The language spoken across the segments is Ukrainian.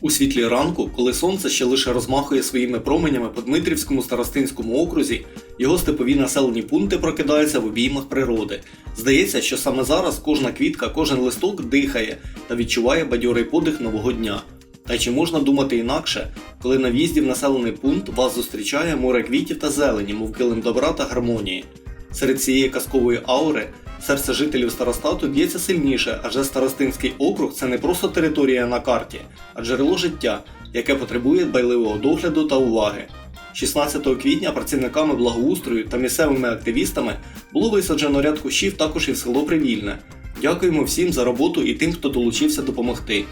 У світлі ранку, коли сонце ще лише розмахує своїми променями по Дмитрівському старостинському окрузі, його степові населені пункти прокидаються в обіймах природи. Здається, що саме зараз кожна квітка, кожен листок дихає та відчуває бадьорий подих нового дня. Та чи можна думати інакше, коли на в'їзді в населений пункт вас зустрічає море квітів та зелені, мов килим добра та гармонії. Серед цієї казкової аури серце жителів старостату б'ється сильніше, адже старостинський округ це не просто територія на карті, а джерело життя, яке потребує дбайливого догляду та уваги. 16 квітня працівниками благоустрою та місцевими активістами було висаджено ряд кущів також і в село Привільне. Дякуємо всім за роботу і тим, хто долучився допомогти.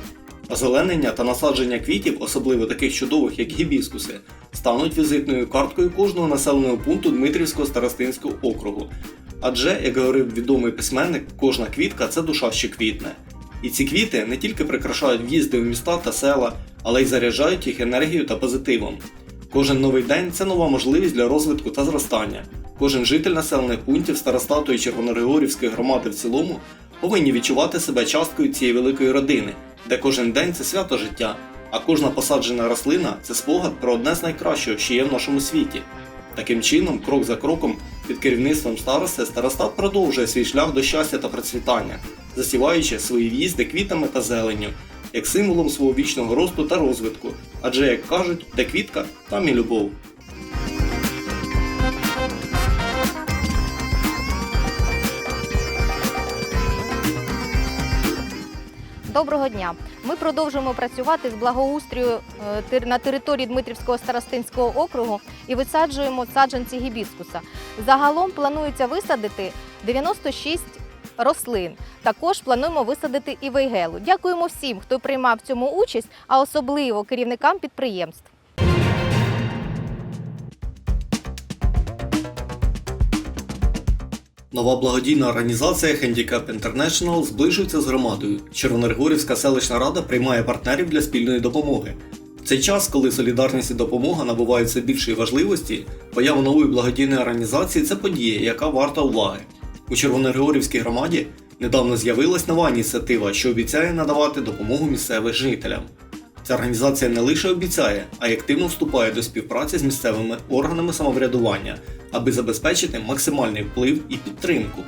Озеленення та насадження квітів, особливо таких чудових, як гібіскуси, стануть візитною карткою кожного населеного пункту Дмитрівського старостинського округу. Адже, як говорив відомий письменник, кожна квітка це душа, що квітне. І ці квіти не тільки прикрашають в'їзди в міста та села, але й заряджають їх енергією та позитивом. Кожен новий день це нова можливість для розвитку та зростання. Кожен житель населених пунктів Старостату і громади в цілому повинні відчувати себе часткою цієї великої родини, де кожен день це свято життя, а кожна посаджена рослина це спогад про одне з найкращого, що є в нашому світі. Таким чином, крок за кроком, під керівництвом старости, старостат продовжує свій шлях до щастя та процвітання, засіваючи свої в'їзди квітами та зеленню, як символом свого вічного росту та розвитку. Адже, як кажуть, де квітка, там і любов. Доброго дня. Ми продовжуємо працювати з благоустрою е, на території Дмитрівського старостинського округу і висаджуємо саджанці гібіскуса. Загалом планується висадити 96 рослин. Також плануємо висадити і вейгелу. Дякуємо всім, хто приймав в цьому участь, а особливо керівникам підприємств. Нова благодійна організація Handicap International зближується з громадою. Червоногригорівська селищна рада приймає партнерів для спільної допомоги. В цей час, коли солідарність і допомога набувають все більшої важливості, поява нової благодійної організації це подія, яка варта уваги. У Червоногригорівській громаді недавно з'явилась нова ініціатива, що обіцяє надавати допомогу місцевим жителям. Ця організація не лише обіцяє, а й активно вступає до співпраці з місцевими органами самоврядування, аби забезпечити максимальний вплив і підтримку.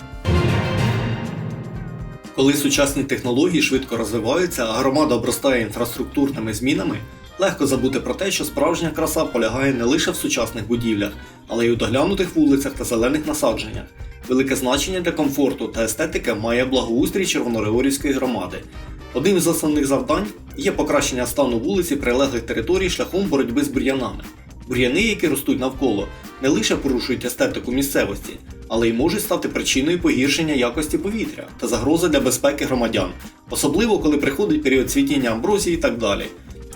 Коли сучасні технології швидко розвиваються, а громада обростає інфраструктурними змінами, легко забути про те, що справжня краса полягає не лише в сучасних будівлях, але й у доглянутих вулицях та зелених насадженнях. Велике значення для комфорту та естетики має благоустрій Червоногригорівської громади. Одним із основних завдань є покращення стану вулиці прилеглих територій шляхом боротьби з бур'янами. Бур'яни, які ростуть навколо, не лише порушують естетику місцевості, але й можуть стати причиною погіршення якості повітря та загрози для безпеки громадян, особливо коли приходить період цвітіння амброзії і так далі.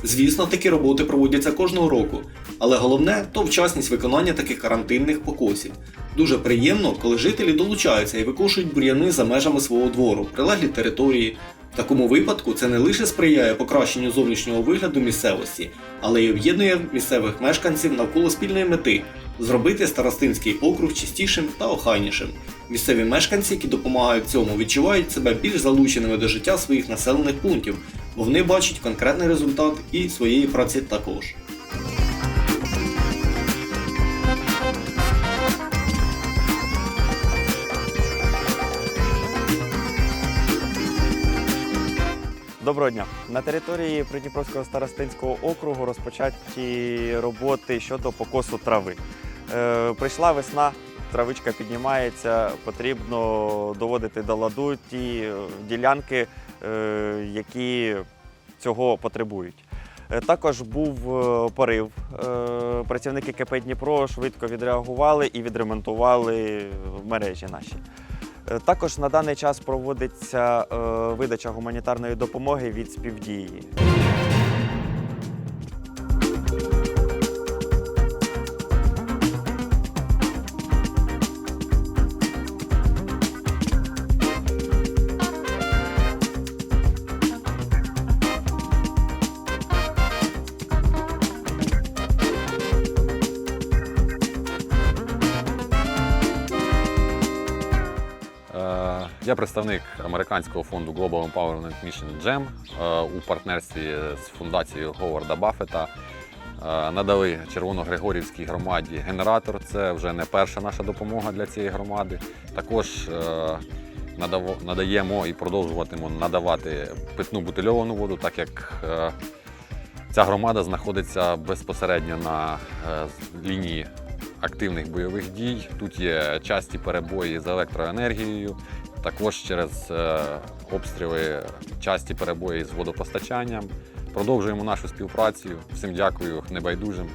Звісно, такі роботи проводяться кожного року, але головне то вчасність виконання таких карантинних покосів. Дуже приємно, коли жителі долучаються і викошують бур'яни за межами свого двору, прилеглі території. В такому випадку це не лише сприяє покращенню зовнішнього вигляду місцевості, але й об'єднує місцевих мешканців навколо спільної мети зробити старостинський округ чистішим та охайнішим. Місцеві мешканці, які допомагають цьому, відчувають себе більш залученими до життя своїх населених пунктів, бо вони бачать конкретний результат і своєї праці також. Доброго дня. На території Придніпровського старостинського округу розпочаті роботи щодо покосу трави. Е, прийшла весна, травичка піднімається, потрібно доводити до ладу ті е, ділянки, е, які цього потребують. Е, Також був е, порив. Е, Працівники КП Дніпро швидко відреагували і відремонтували мережі наші. Е, Також на даний час проводиться е, видача гуманітарної допомоги від співдії. Я представник американського фонду Global Empowerment Mission GEM е, у партнерстві з фундацією Говарда Баффета. Е, Надали Червоногригорівській громаді генератор. Це вже не перша наша допомога для цієї громади. Також е, надаємо і продовжуватимемо надавати питну бутильовану воду, так як е, ця громада знаходиться безпосередньо на е, лінії активних бойових дій. Тут є часті перебої з електроенергією, також через е, обстріли часті перебої з водопостачанням. Продовжуємо нашу співпрацю. Всім дякую небайдужим.